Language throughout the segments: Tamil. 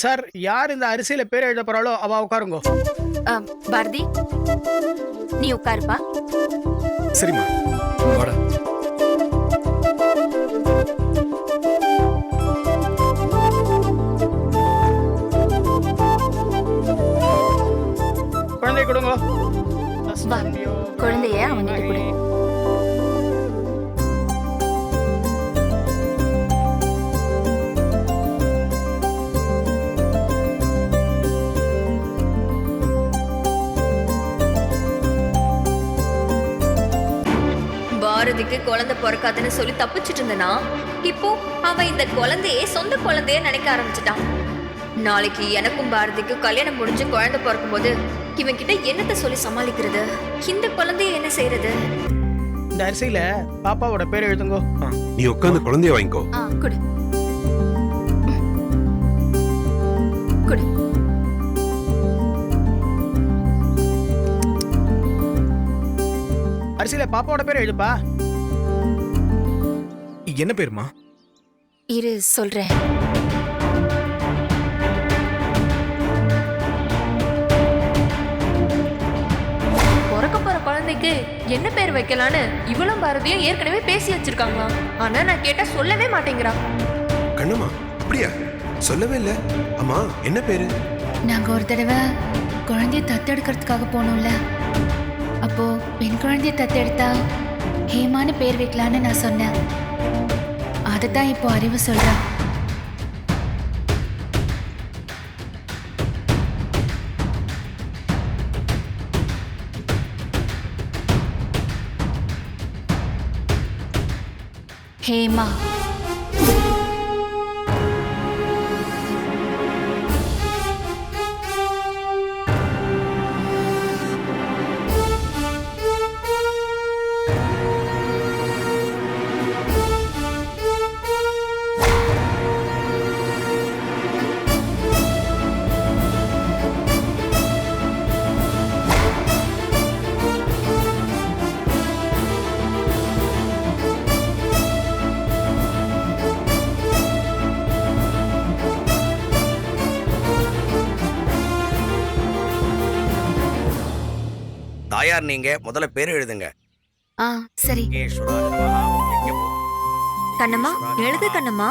சார் யார் இந்த அரிசியில பேர் எழுத போறாளோ அவ உட்காருங்கோ. பாரதி நீ உட்காருப்பா. சரிம்மா வாடா. குழந்தை கொடுங்க. பாரதிக்கு குழந்தை பிறக்காதுன்னு சொல்லி தப்பிச்சிட்டு இருந்தனா இப்போ அவன் இந்த குழந்தையே சொந்த குழந்தைய நினைக்க ஆரம்பிச்சிட்டான். நாளைக்கு எனக்கும் பாரதிக்கும் கல்யாணம் முடிஞ்சு குழந்தை பிறக்கும்போது இவன் கிட்ட என்னத்த சொல்லி சமாளிக்கிறது? இந்த குழந்தைய என்ன செய்யறது? இந்த அரிசியில பாப்பாவோட பேர் எழுதுங்கோ. நீ உட்காந்து குழந்தைய வாங்கிக்கோ. ஆ கொடு. கொடு. அரிசியில பாப்பாவோட பேர் எழுதுப்பா. என்ன பேருமா? இரு சொல்றேன். பிறக்க போற குழந்தைக்கு என்ன பேர் வைக்கலான்னு இவளும் பாரதியும் ஏற்கனவே பேசி வச்சிருக்காங்களாம் ஆனா நான் கேட்டா சொல்லவே மாட்டேங்கிறா. கண்ணம்மா அப்படியா? சொல்லவே இல்ல. அம்மா என்ன பேரு? நாங்க ஒரு தடவை குழந்தைய தத்தெடுக்கிறதுக்காக போனோம்ல. அப்போ பெண் குழந்தைய தத்தெடுத்தா ஹேமான்னு பேர் வைக்கலான்னு நான் சொன்னேன். அதுதான் இப்போ அறிவு சொல்றா. ஹேமா தாயார் நீங்க முதல்ல பேர் எழுதுங்க. ஆ சரி. கண்ணம்மா எழுது கண்ணம்மா.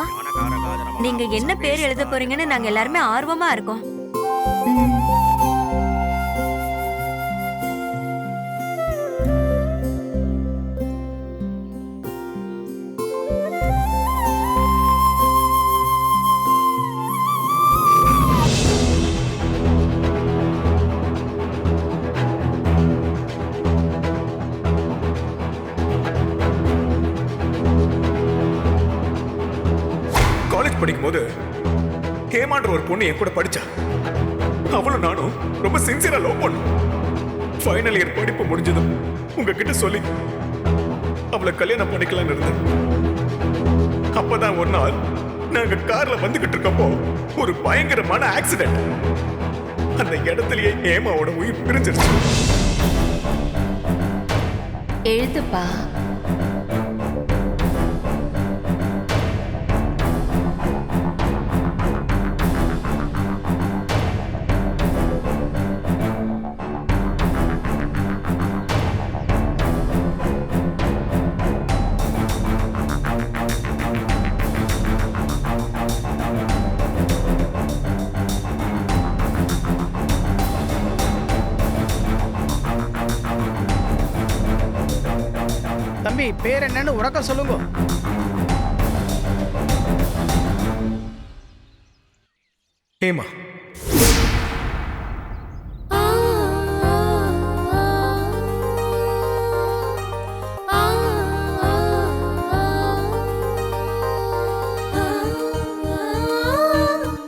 நீங்க என்ன பேர் எழுத போறீங்கன்னு நாங்க எல்லாருமே ஆர்வமா இருக்கோம். காலேஜ் படிக்கும்போது ஹேமான்ற ஒரு பொண்ணு என் கூட படிச்சா. அவளும் நானும் ரொம்ப சின்சியரா லவ் பண்ணோம். ஃபைனல் இயர் படிப்பு முடிஞ்சதும் உங்ககிட்ட சொல்லி அவளை கல்யாணம் பண்ணிக்கலாம்னு இருந்தேன். அப்பதான் ஒரு நாள் நாங்க கார்ல வந்துகிட்டு இருக்கப்போ ஒரு பயங்கரமான ஆக்சிடென்ட் அந்த இடத்துலயே ஹேமாவோட உயிர் பிரிஞ்சிருச்சு. எழுதுப்பா பேர் என்னன்னு உறக்க சொல்லுங்க. ஹேமா.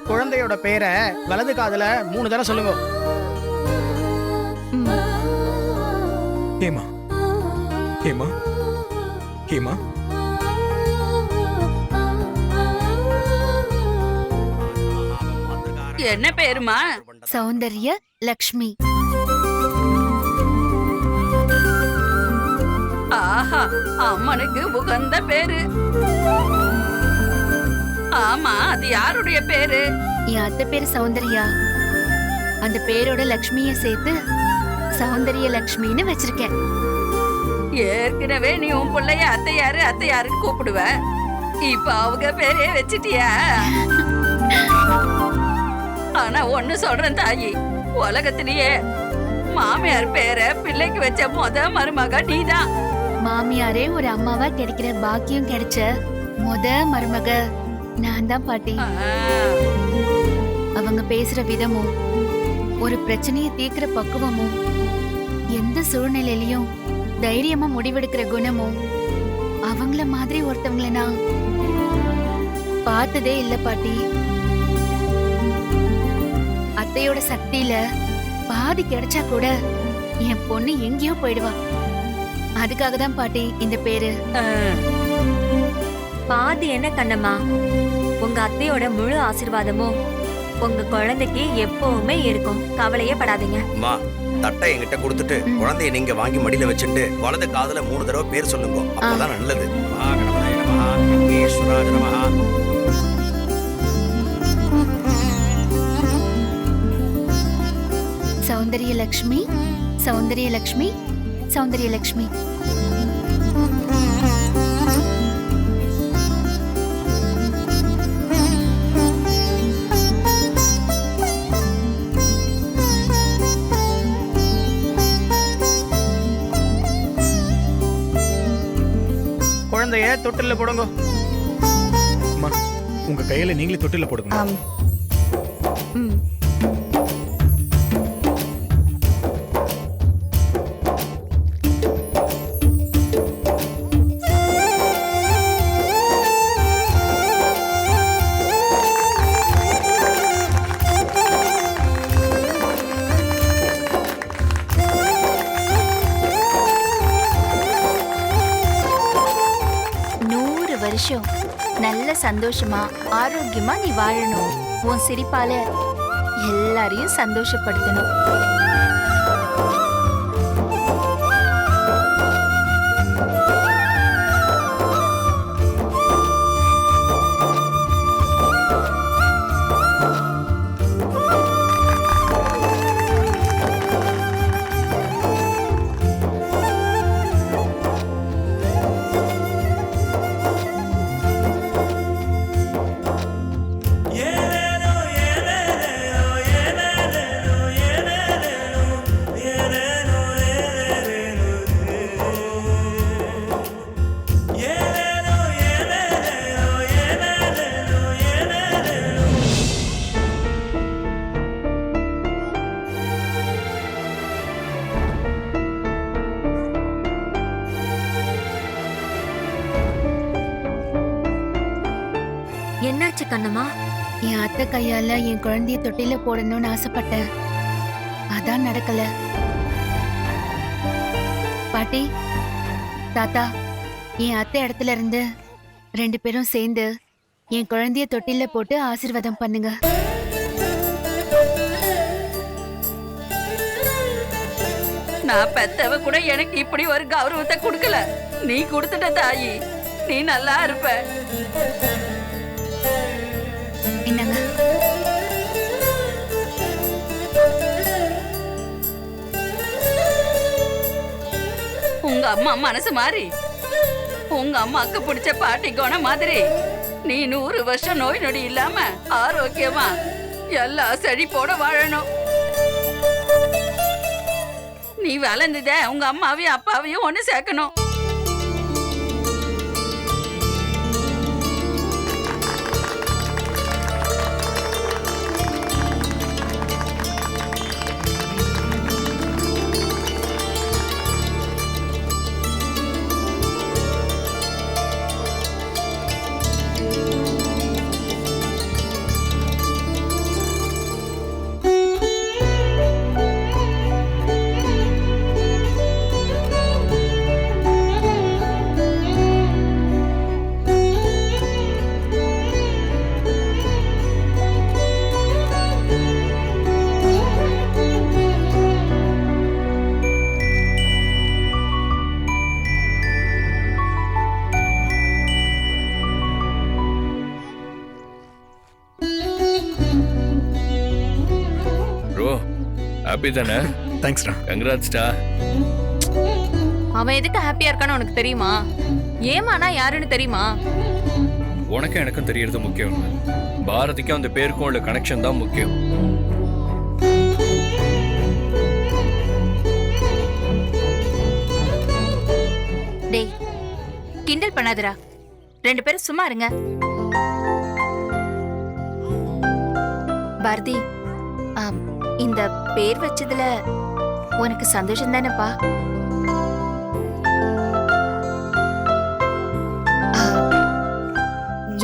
குழந்தையோட பேரை வலது காதுல மூணு தடவை சொல்லுங்க. ஹேமா. ஹேமா. ஹேமா? என்ன பேருமா? சௌந்தர்ய லக்ஷ்மி. ஆஹா அம்மனுக்கு உகந்த பேரு. ஆமா அது யாருடைய பேரு? என் அத்தை பேரு சௌந்தர்யா. அந்த பேரோட லக்ஷ்மிய சேர்த்து சௌந்தரிய லக்ஷ்மின்னு வச்சிருக்கேன். ஏற்கனவே நீ உன் பிள்ளைய அத்தையாரு அத்தையாருன்னு கூப்பிடுவ. இப்ப அவங்க பேரே வச்சிட்டியா? ஆனா ஒண்ணு சொல்றேன் தாயி உலகத்திலேயே மாமியார் பேரை பிள்ளைக்கு வச்ச முத மருமக நீதான். மாமியாரே ஒரு அம்மாவா கிடைக்கிற பாக்கியம் கிடைச்ச முத மருமக நான் தான் பாட்டி. அவங்க பேசுற விதமும் ஒரு பிரச்சனையை தீர்க்கிற பக்குவமும் எந்த சூழ்நிலையிலயும் தைரியமா முடிவெடுக்கிற குணமும் அவங்கள மாதிரி ஒருத்தவங்கள நான் பார்த்ததே இல்ல பாட்டி. அத்தையோட சக்தியில பாதி கிடைச்சா கூட என் பொண்ணு எங்கேயோ போயிடுவா. அதுக்காக தான் பாட்டி இந்த பேரு. பாதி என்ன கண்ணம்மா? உங்க அத்தையோட முழு ஆசீர்வாதமும் உங்க குழந்தைக்கு எப்பவுமே இருக்கும். கவலையே படாதீங்க. தட்டை என்கிட்ட கொடுத்துட்டு குழந்தைய நீங்க வாங்கி மடியில வச்சுட்டு வலது காதுல மூணு தடவை பேர் சொல்லுங்க. அப்பதான் நல்லது. சௌந்தரிய லக்ஷ்மி சௌந்தரிய லக்ஷ்மி சௌந்தரிய லக்ஷ்மி குழந்தைய தொட்டில்ல போடுங்க. அம்மா உங்க கையில நீங்களே தொட்டில போடுங்க. ம். சந்தோஷமா ஆரோக்கியமா நீ வாழணும். உன் சிரிப்பால எல்லாரையும் சந்தோஷப்படுத்தணும். என் கையால என் குழந்தைய தொட்டில போடணும்னு ஆசைப்பட்டேன். அதான் நடக்கல. பாட்டி தாத்தா என் அத்தை இடத்துல இருந்து ரெண்டு பேரும் சேர்ந்து என் குழந்தைய தொட்டில போட்டு ஆசீர்வாதம் பண்ணுங்க. நான் பெத்தவ கூட எனக்கு இப்படி ஒரு கௌரவத்தை கொடுக்கல. நீ கொடுத்துட்ட தாயி. நீ நல்லா இருப்ப. உங்க அம்மா மனசு மாறி. உங்க அம்மாக்கு பிடிச்ச பாட்டி கோண மாதிரி. நீ நூறு வருஷம் நோய் நொடி இல்லாம ஆரோக்கியமா எல்லா செழிப்போட வாழணும். நீ வளர்ந்தத உங்க அம்மாவையும் அப்பாவையும் ஒன்னு சேர்க்கணும். ஹாப்பி தானே? தேங்க்ஸ்டா கங்க்ராட்ஸ்டா அவன் எதுக்கு ஹாப்பியா இருக்கான்னு உனக்கு தெரியுமா? ஏமானா யாருன்னு தெரியுமா? உனக்கும் எனக்கும் தெரியறது முக்கியம். பாரதிக்கும் அந்த பேருக்கும் உள்ள கனெக்ஷன் தான் முக்கியம். டேய் கிண்டல் பண்ணாதடா ரெண்டு பேரும் சும்மா இருங்க. பாரதி ஆம், இந்த பேர் வச்சதுல உனக்கு சந்தோஷம் தானேப்பா?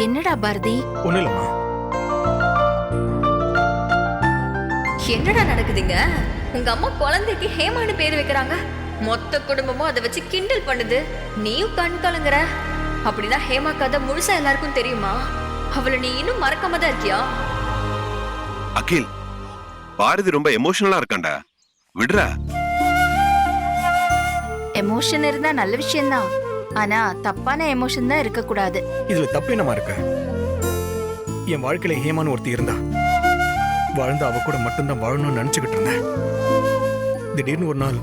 என்னடா பாரதி? இல்லைம்மா. என்னடா நடக்குதுங்க? உங்க அம்மா குழந்தைக்கு ஹேமான்னு பேர் வைக்கிறாங்க. மொத்த குடும்பமும் அதை வச்சு கிண்டல் பண்ணுது. நீயும் கண் கலங்குற. அப்படின்னா ஹேமா கதை முழுசா எல்லாருக்கும் தெரியுமா? அவளை நீ இன்னும் மறக்காம தான் இருக்கியா? அகில் பாரதி ரொம்ப எமோஷனலா இருக்கான்டா. விடுறா. எமோஷன் இருந்தா நல்ல விஷயம்தான். ஆனா தப்பான எமோஷன் தான் இருக்கக்கூடாது. இதுல தப்பு என்னமா இருக்கு? என் வாழ்க்கையில ஹேமான்னு ஒருத்தி இருந்தா. வாழ்ந்து அவ கூட மட்டும்தான் வாழணும்னு நினைச்சுக்கிட்டு இருந்தேன். திடீர்னு ஒரு நாள்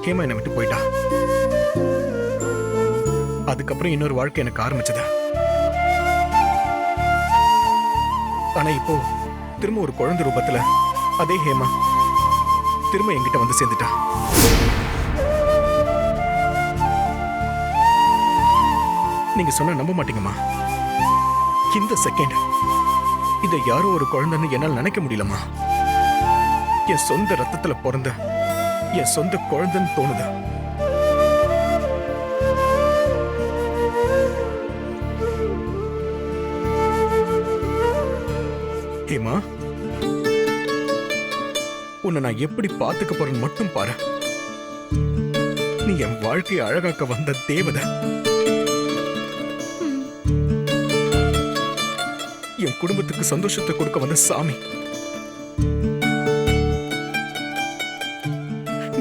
ஹேமா என்னை விட்டு போயிட்டா. அதுக்கப்புறம் இன்னொரு வாழ்க்கை எனக்கு ஆரம்பிச்சது. ஆனா இப்போ திரும்ப ஒரு குழந்தை ரூபத்துல அதே ஹேமா. திரும்ப என்கிட்ட வந்து சேர்ந்துட்டா. நீங்க சொன்னா நம்ப மாட்டீங்கம்மா. இந்த செகண்ட் இதை யாரோ ஒரு குழந்தைன்னு என்னால் நினைக்க முடியலம்மா. என் சொந்த ரத்தத்துல பிறந்த என் சொந்த குழந்தைன்னு தோணுது. ஹேமா. உன்னை நான் எப்படி பாத்துக்க போறேன்னு மட்டும் பாரு. நீ என் வாழ்க்கையை அழகாக்க வந்த தேவதை. என் குடும்பத்துக்கு சந்தோஷத்தை கொடுக்க வந்த சாமி.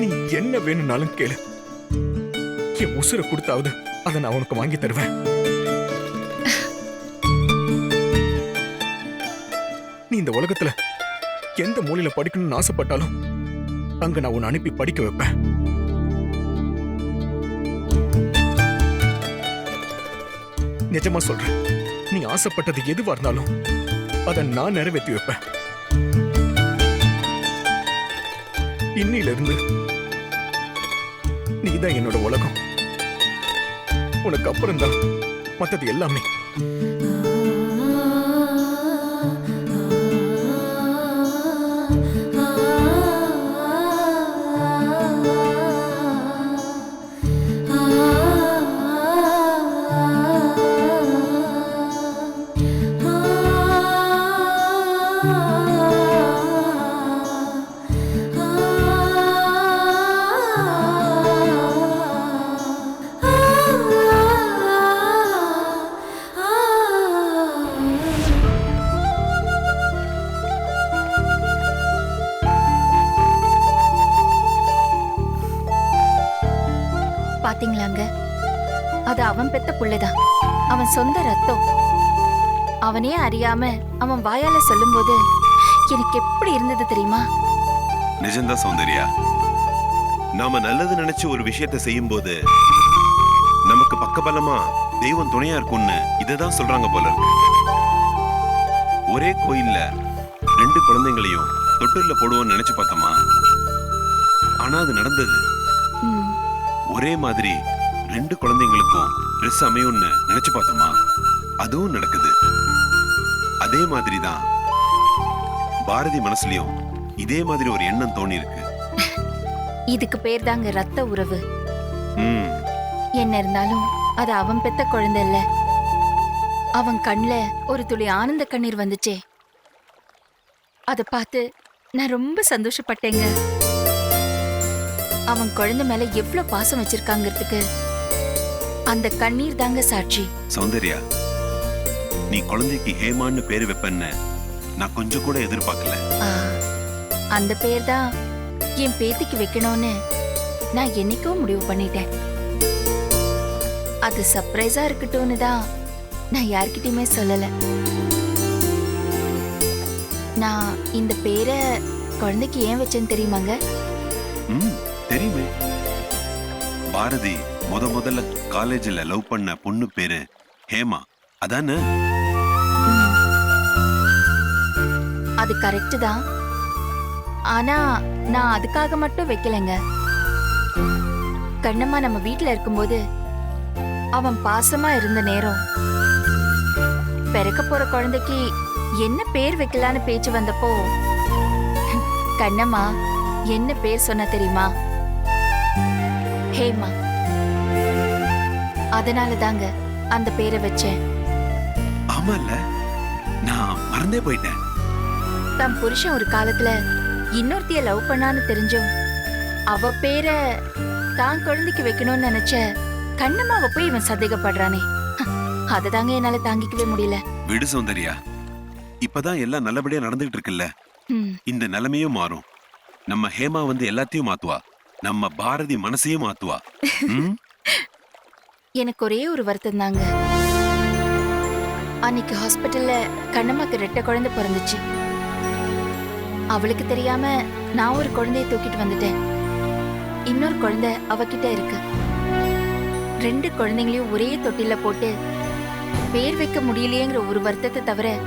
நீ என்ன வேணும்னாலும் கேளு. என் உசுரை கொடுத்தாவது அதை நான் உனக்கு வாங்கி தருவேன். நீ இந்த உலகத்துல எந்த மூலையில படிக்கணும்னு ஆசைப்பட்டாலும் அங்க நான் உன்னை அனுப்பி படிக்க வைப்பேன். நிஜமா சொல்றேன். நீ ஆசைப்பட்டது எதுவா இருந்தாலும் அதை நான் நிறைவேற்றி வைப்பேன். இன்னில இருந்து நீதான் என்னோட உலகம். உனக்கு அப்புறம் தான் எல்லாமே. அவன் பெத்த புள்ளைதான். அவன் சொந்த ரத்தம். அவனே அறியாம அவன் வாயால சொல்லும்போது எனக்கு எப்படி இருந்தது தெரியுமா? நிஜம்தான் சௌந்தர்யா நாம நல்லது நினைச்சு ஒரு விஷயத்தை செய்யும்போது நமக்கு பக்கபலமா தெய்வம் துணையா இருக்கும்னு இததான் சொல்றாங்க போல இருக்கு. ஒரே கோயில்ல ரெண்டு குழந்தைங்களையும் தொட்டில்ல போடுவோம்னு நினைச்சு பார்த்தோமா? ஆனா அது நடந்தது. ஒரே மாதிரி ரெண்டு குழந்தைங்களுக்கும் ட்ரெஸ் அமையும்னு நினைச்சு பார்த்தோமா? அதுவும் நடக்குது. அதே மாதிரி தான் பாரதி மனசுலயும் இதே மாதிரி ஒரு எண்ணம் தோணி இருக்கு இதுக்கு பேர் தாங்க ரத்த உறவு என்ன இருந்தாலும் அது அவன் பெத்த குழந்தை இல்ல. அவன் கண்ல ஒரு துளி ஆனந்த கண்ணீர் வந்துச்சே. அத பார்த்து நான் ரொம்ப சந்தோஷப்பட்டேங்க. அவன் குழந்தை மேல எவ்வளவு பாசம் வச்சிருக்காங்கிறதுக்கு. அந்த கண்ணீர் தாங்க சாட்சி. சௌந்தர்யா நீ குழந்தைக்கு ஹேமான்னு பேரு வைப்பேன்னு நான் கொஞ்சம் கூட எதிர்பார்க்கல. அந்த பேர் தான் என் பேத்திக்கு வைக்கணும்னு நான் என்னைக்கோ முடிவு பண்ணிட்டேன். அது சர்ப்ரைஸா இருக்கட்டும்னு தான் நான் யார்கிட்டயுமே சொல்லல. நான் இந்த பேரை குழந்தைக்கு ஏன் வச்சேன்னு தெரியுமாங்க? தெரியுமே. பாரதி முத முதல்ல காலேஜில் லவ் பண்ண பொண்ணு பேரு ஹேமா. அதானே? அது கரெக்ட் தான். ஆனா நான் அதுக்காக மட்டும் வைக்கலைங்க. கண்ணம்மா நம்ம வீட்டுல இருக்கும்போது அவன் பாசமா இருந்த நேரம். பிறக்க போற குழந்தைக்கு என்ன பேர் வைக்கலான்னு பேச்சு வந்தப்போ கண்ணம்மா என்ன பேர் சொன்ன தெரியுமா? ஹேமா. அதனால தாங்க அந்த பேரை வச்சேன். ஆமால நான் மறந்தே போயிட்டேன். தன் புருஷன் ஒரு காலத்துல இன்னொருத்திய லவ் பண்ணான்னு தெரிஞ்சும் அவ பேரை தான் குழந்தைக்கு வைக்கணும்னு நினைச்ச கண்ணம்மாவை போய் இவன் சந்தேகப்படுறானே. அதுதாங்க என்னால தாங்கிக்கவே முடியல. விடு சௌந்தர்யா. இப்பதான் எல்லாம் நல்லபடியா நடந்துகிட்டு இருக்குல்ல இந்த நிலைமையும் மாறும். நம்ம ஹேமா வந்து எல்லாத்தையும் மாத்துவா. நம்ம பாரதி மனசையும் மாத்துவா? எனக்கு ஒரே ஒரு வருத்தம் தாங்க அன்னைக்கு ஹாஸ்பிட்டல்ல கண்ணம்மாக்கு ரெட்டை குழந்தை பிறந்துச்சு. அவளுக்கு தெரியாம நான் ஒரு குழந்தைய தூக்கிட்டு வந்துட்டேன். இன்னொரு குழந்தை அவகிட்ட இருக்கு. ரெண்டு குழந்தைங்களையும் ஒரே தொட்டில போட்டு பேர் வைக்க முடியலையேங்கிற ஒரு வருத்தத்தை தவிர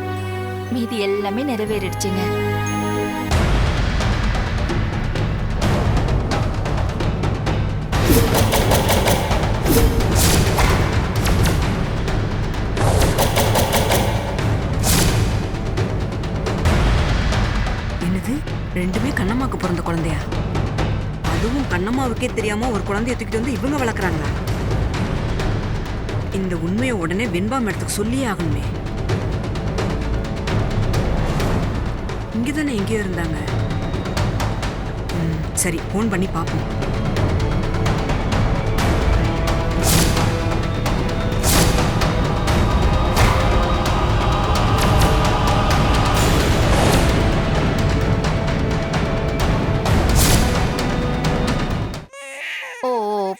மீதி எல்லாமே நிறைவேறிடுச்சுங்க. ரெண்டுமே கண்ணம்மாக்கு பிறந்த குழந்தையா? அதுவும் கண்ணம்மாவுக்கே தெரியாம ஒரு குழந்தைய தூக்கிட்டு வந்து இவங்க வளர்க்குறாங்களா? இந்த உண்மையை உடனே வெண்பா மேடத்துக்கு சொல்லியே ஆகணுமே. இங்கே தானே எங்கேயோ இருந்தாங்க. ம், சரி ஃபோன் பண்ணி பார்ப்போம்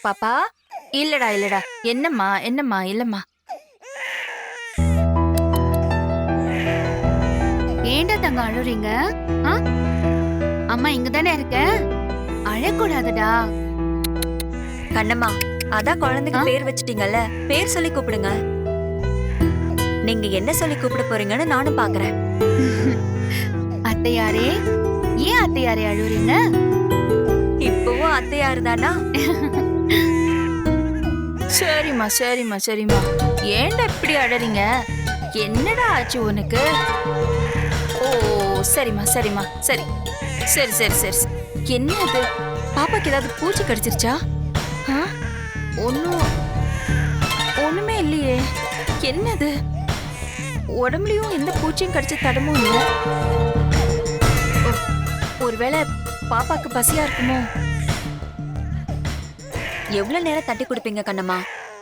பாப்பா? இல்லடா இல்லடா. என்னம்மா என்னம்மா இல்லம்மா. ஏன்டா தங்க அழுறீங்க? அம்மா இங்க தானே இருக்க? அழக்கூடாதுடா. கண்ணம்மா அதான் குழந்தைக்கு? பேர் வச்சிட்டீங்கல்ல பேர் சொல்லி கூப்பிடுங்க. நீங்க என்ன சொல்லி கூப்பிட போறீங்கன்னு நானும் பாக்குறேன். அத்தையாரே ஏன் அத்தையாரே அழுறீங்க? இப்பவும் அத்தையாரு தானா? சரிம்மா சரிம்மா சரிம்மா. ஏன்டா இப்படி அடறீங்க? என்னடா ஆச்சு உனக்கு? ஓ சரிம்மா சரிம்மா. சரி சரி சரி சரி. என்ன அது பாப்பாக்கு ஏதாவது பூச்சி கடிச்சிருச்சா? ஆ? ஒன்றும் ஒன்றுமே இல்லையே. என்னது? உடம்புலையும் எந்த பூச்சியும் கடிச்ச தடமும் இல்லை. ஒருவேளை பாப்பாக்கு பசியா இருக்குமோ? எவ்வளவு நேரம் தட்டி கொடுப்பீங்க கண்ணம்மா?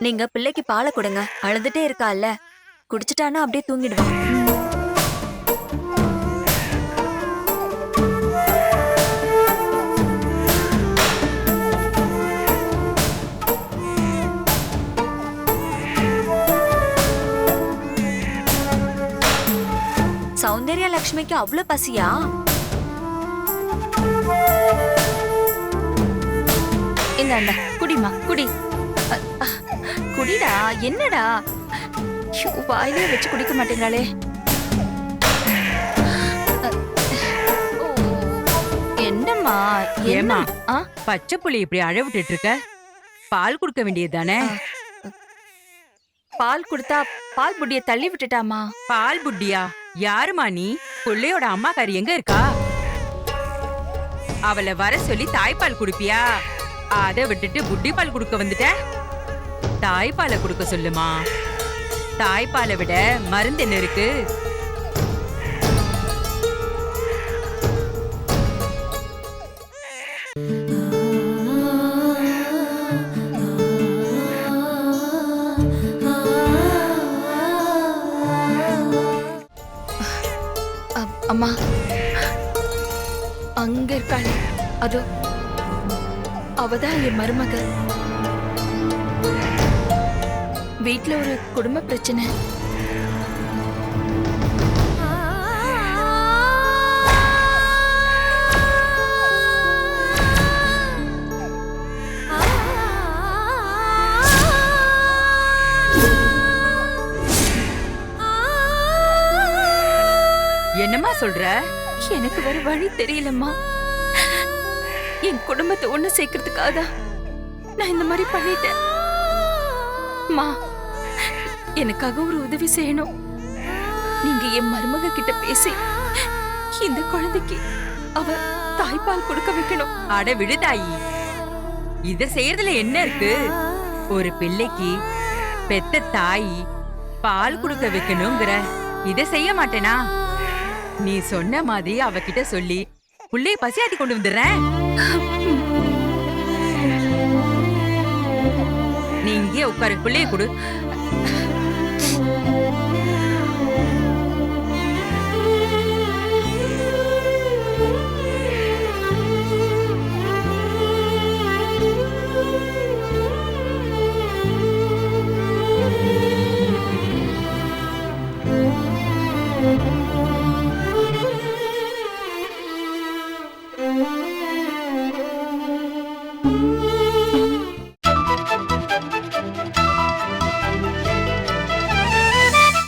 நீங்க பிள்ளைக்கு பாலை கொடுங்க. அழுதுட்டே இருக்கால்ல குடிச்சிட்டானா அப்படியே தூங்கிடுவான் சௌந்தர்யா லக்ஷ்மிக்கு அவ்வளவு பசியா? இந்தாண்டா குடிமா குடி. குடிடா என்னடா? வாயிலே வச்சு குடிக்க மாட்டேங்கிறாளே என்னம்மா? ஆ? பச்சை புள்ளி இப்படி அழ விட்டுட்டு இருக்க பால் கொடுக்க வேண்டியது தானே பால் கொடுத்தா பால் புட்டிய தள்ளி விட்டுட்டாமா? பால் புட்டியா? யாருமா நீ? புள்ளையோட அம்மாக்காரி எங்க இருக்கா? அவளை வர சொல்லி தாய்ப்பால் குடுப்பியா? அதை விட்டுட்டு புட்டி பால் கொடுக்க வந்துட்ட? தாய்ப்பாலை கொடுக்க சொல்லுமா? தாய்ப்பாலை விட மருந்து என்ன இருக்கு? அம்மா. அங்க இருக்காளே. அதோ. அவதான் என் மருமக வீட்டுல ஒரு குடும்ப பிரச்சனை. என்னம்மா சொல்ற? எனக்கு வேற வழி தெரியலம்மா. என் குடும்பத்தை ஒண்ணு சேர்க்கறதுக்காக தான் நான் இந்த மாதிரி பண்ணிட்டேன். மா எனக்காக ஒரு உதவி செய்யணும். நீங்க என் மருமக கிட்ட பேசி இந்த குழந்தைக்கு அவ தாய்ப்பால் கொடுக்க வைக்கணும். அட விடுதாயி இத செய்யறதுல என்ன இருக்கு? ஒரு பிள்ளைக்கு பெத்த தாய் பால் கொடுக்க வைக்கணுங்கிற இத செய்ய மாட்டேனா? நீ சொன்ன மாதிரி அவகிட்ட சொல்லி உள்ளே பசியாத்தி கொண்டு வந்துடுறேன். நீ இங்கே உட்காரு. உள்ளே கொடு.